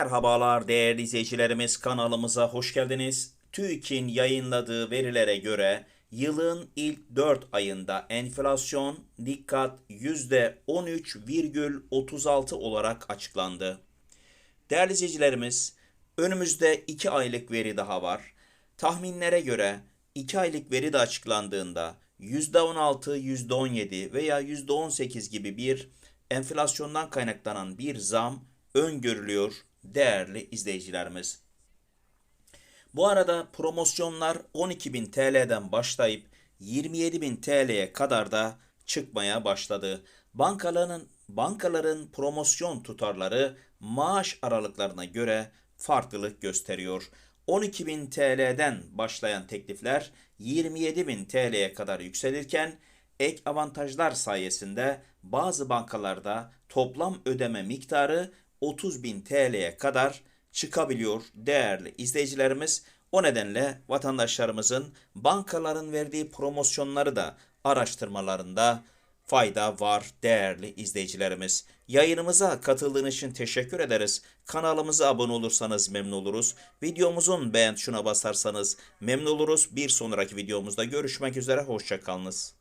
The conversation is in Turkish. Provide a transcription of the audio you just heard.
Merhabalar değerli izleyicilerimiz kanalımıza hoş geldiniz. TÜİK'in yayınladığı verilere göre yılın ilk 4 ayında enflasyon dikkat %13,36 olarak açıklandı. Değerli izleyicilerimiz, önümüzde 2 aylık veri daha var. Tahminlere göre 2 aylık veri de açıklandığında %16, %17 veya %18 gibi bir enflasyondan kaynaklanan bir zam öngörülüyor değerli izleyicilerimiz. Bu arada promosyonlar 12.000 TL'den başlayıp 27.000 TL'ye kadar da çıkmaya başladı. Bankaların bankaların promosyon tutarları maaş aralıklarına göre farklılık gösteriyor. 12.000 TL'den başlayan teklifler 27.000 TL'ye kadar yükselirken ek avantajlar sayesinde bazı bankalarda toplam ödeme miktarı 30.000 TL'ye kadar çıkabiliyor değerli izleyicilerimiz. O nedenle vatandaşlarımızın bankaların verdiği promosyonları da araştırmalarında fayda var değerli izleyicilerimiz. Yayınımıza katıldığınız için teşekkür ederiz. Kanalımıza abone olursanız memnun oluruz. Videomuzun beğen tuşuna basarsanız memnun oluruz. Bir sonraki videomuzda görüşmek üzere. Hoşçakalınız.